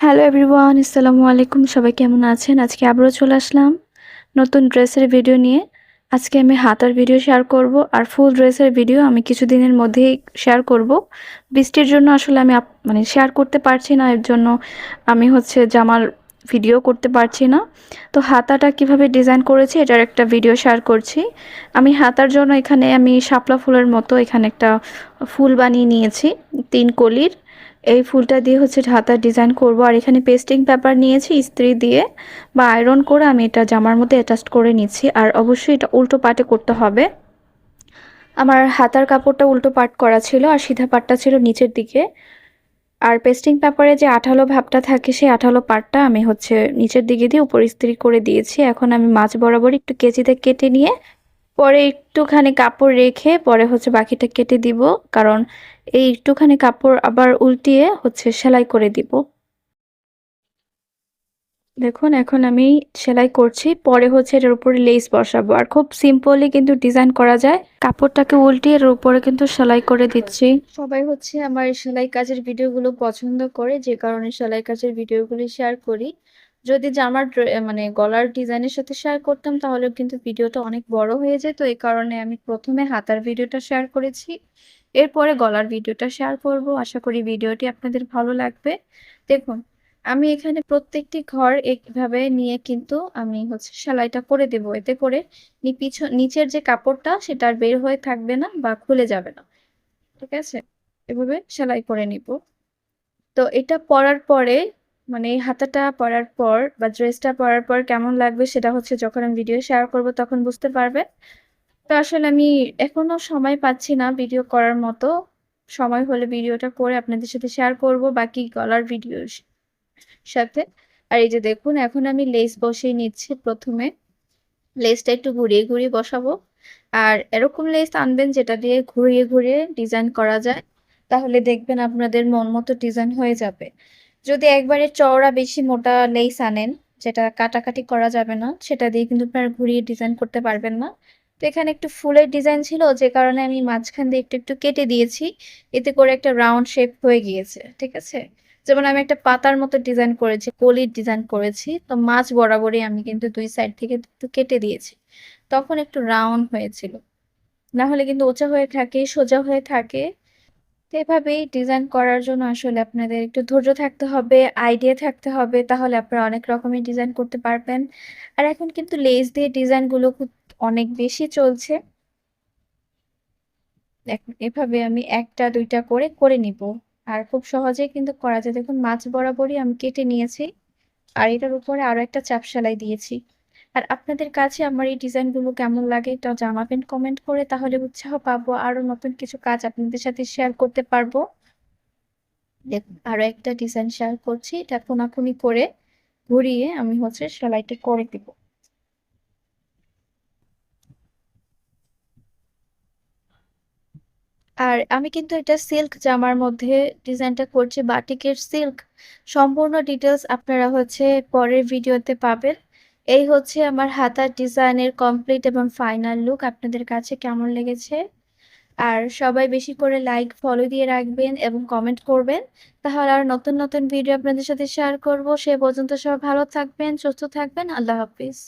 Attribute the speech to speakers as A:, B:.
A: Hello everyone আসসালামু আলাইকুম সবাই কেমন আছেন? আজকে আবারও চলে আসলাম নতুন ড্রেসের ভিডিও নিয়ে। আজকে আমি হাতার ভিডিও শেয়ার করব আর ফুল ড্রেসের ভিডিও আমি কিছুদিনের মধ্যেই শেয়ার করব। বৃষ্টির জন্য আসলে আমি মানে শেয়ার করতে পারছি না, এর জন্য আমি হচ্ছে জামার ভিডিও করতে পারছি না। তো হাতাটা কীভাবে ডিজাইন করেছি, এটার একটা ভিডিও শেয়ার করছি। আমি হাতার জন্য এখানে আমি শাপলা ফুলের মতো এখানে একটা ফুল বানিয়ে নিয়েছি, তিন কলির। এই ফুলটা দিয়ে হচ্ছে হাতার ডিজাইন করব। আর এখানে পেস্টিং পেপার নিয়েছি ইস্ত্রি দিয়ে বা আয়রন করে আমি এটা জামার মধ্যে অ্যাটাচ করে নিচ্ছি। আর অবশ্যই এটা উল্টো পাটে করতে হবে। আমার হাতার কাপড়টা উল্টো পাট করা ছিল আর সিধা পাটটা ছিল নিচের দিকে। আর পেস্টিং পেপারে যে আঠালো ভাবটা থাকে, সেই আঠালো পাটটা আমি হচ্ছে নিচের দিকে দিয়ে উপর ইস্ত্রি করে দিয়েছি। এখন আমি মাছ বরাবর একটু কেজিতে কেটে নিয়ে পরে একটুখানি কাপড় রেখে পরে হচ্ছে বাকিটা কেটে দিব, কারণ এই একটুখানি কাপড় আবার উল্টিয়ে হচ্ছে সেলাই করে দিব। দেখুন, এখন আমি সেলাই করছি, পরে হচ্ছে এটার উপরে লেস বসাবো। আর খুব সিম্পলি কিন্তু ডিজাইন করা যায়। কাপড়টাকে উল্টিয়ে এর উপরে কিন্তু সেলাই করে দিচ্ছি। সবাই হচ্ছে আমার সেলাই কাজের ভিডিওগুলো পছন্দ করে, যে কারণে সেলাই কাজের ভিডিওগুলি শেয়ার করি। যদি জামার মানে গলার ডিজাইনের সাথে শেয়ার করতাম, তাহলে কিন্তু ভিডিওটা অনেক বড় হয়ে যেত। এই কারণে আমি প্রথমে হাতার ভিডিওটা শেয়ার করেছি। এরপরে গলার ভিডিওটা শেয়ার করব। আশা করি ভিডিওটি আপনাদের ভালো লাগবে। দেখুন, আমি এখানে প্রত্যেকটি ঘর এইভাবে নিয়ে কিন্তু আমি হচ্ছে সেলাইটা করে দেব। এতে করে পিছন, নিচের যে কাপড়টা, সেটা আর বের হয়ে থাকবে না বা খুলে যাবে না। ঠিক আছে? এভাবে সেলাই করে নিব। তো এটা পরার পরে মানে এই হাতাটা পরার পর বা ড্রেসটা পরার পর কেমন লাগবে সেটা হচ্ছে যখন আমি ভিডিও শেয়ার করব তখন বুঝতে পারবে। তো আসলে আমি এখনও সময় পাচ্ছি না ভিডিও করার মতো। সময় হলে ভিডিওটা করে আপনাদের সাথে শেয়ার করব বাকি গলার ভিডিও সাথে। আর এই যে দেখুন, এখন আমি লেস বসিয়ে নিচ্ছি প্রথমে। লেসটা একটু ঘুরিয়ে ঘুরিয়ে বসাবো। আর এরকম লেস আনবেন যেটা দিয়ে ঘুরিয়ে ঘুরিয়ে ডিজাইন করা যায়। তাহলে দেখবেন আপনাদের মন মতো ডিজাইন হয়ে যাবে। যদি একবারে চওড়া বেশি মোটা লেস আনেন, যেটা কাটাকাটি করা যাবে না, সেটা দিয়ে কিন্তু আপনারা ঘুরিয়ে ডিজাইন করতে পারবেন না। তো এখানে একটু ফুলের ডিজাইন ছিল, যে কারণে আমি মাঝখান দিয়ে একটু একটু কেটে দিয়েছি। এতে করে একটা রাউন্ড শেপ হয়ে গিয়েছে, ঠিক আছে? যেমন আমি একটা পাতার মতো ডিজাইন করেছি, কলির ডিজাইন করেছি, তো মাছ বরাবরই আমি কিন্তু দুই সাইড থেকে একটু কেটে দিয়েছি। তখন একটু রাউন্ড হয়েছিল। না হলে কিন্তু ওচা হয়ে থাকে, সোজা হয়ে থাকে তো এভাবেই ডিজাইন করার জন্য আসলে আপনাদের একটু ধৈর্য থাকতে হবে আইডিয়া থাকতে হবে, তাহলে আপনারা অনেক রকমের ডিজাইন করতে পারবেন। আর এখন কিন্তু লেস দিয়ে ডিজাইনগুলো খুব অনেক বেশি চলছে। এভাবে আমি একটা, দুইটা করে করে নিব। আর খুব সহজেই কিন্তু করা যায়। দেখুন মাছ বরাবরই আমি কেটে নিয়েছি। আর এটার উপরে আরও একটা চাপ সেলাই দিয়েছি। আর আপনাদের কাছে আমার এই ডিজাইনগুলো কেমন লাগে এটা জানাবেন কমেন্ট করে, তাহলে উৎসাহ পাবো, আরও নতুন কিছু কাজ আপনাদের সাথে শেয়ার করতে পারব। দেখুন, আরও একটা ডিজাইন শেয়ার করছি, এটা কোনাকুনি করে ঘুরিয়ে আমি হচ্ছে সেলাইটা করে দিব। আর আমি কিন্তু এটা সিল্ক জামার মধ্যে ডিজাইনটা করছি, বাটিকের সিল্ক সম্পূর্ণ ডিটেলস আপনারা হচ্ছে পরের ভিডিওতে পাবেন। এই হচ্ছে আমার হাতার ডিজাইনের কমপ্লিট এবং ফাইনাল লুক আপনাদের কাছে কেমন লেগেছে? আর সবাই বেশি করে লাইক ফলো দিয়ে রাখবেন এবং কমেন্ট করবেন। তাহলে আর নতুন নতুন ভিডিও আপনাদের সাথে শেয়ার করব। সে পর্যন্ত সবাই ভালো থাকবেন, সুস্থ থাকবেন। আল্লাহ হাফিজ।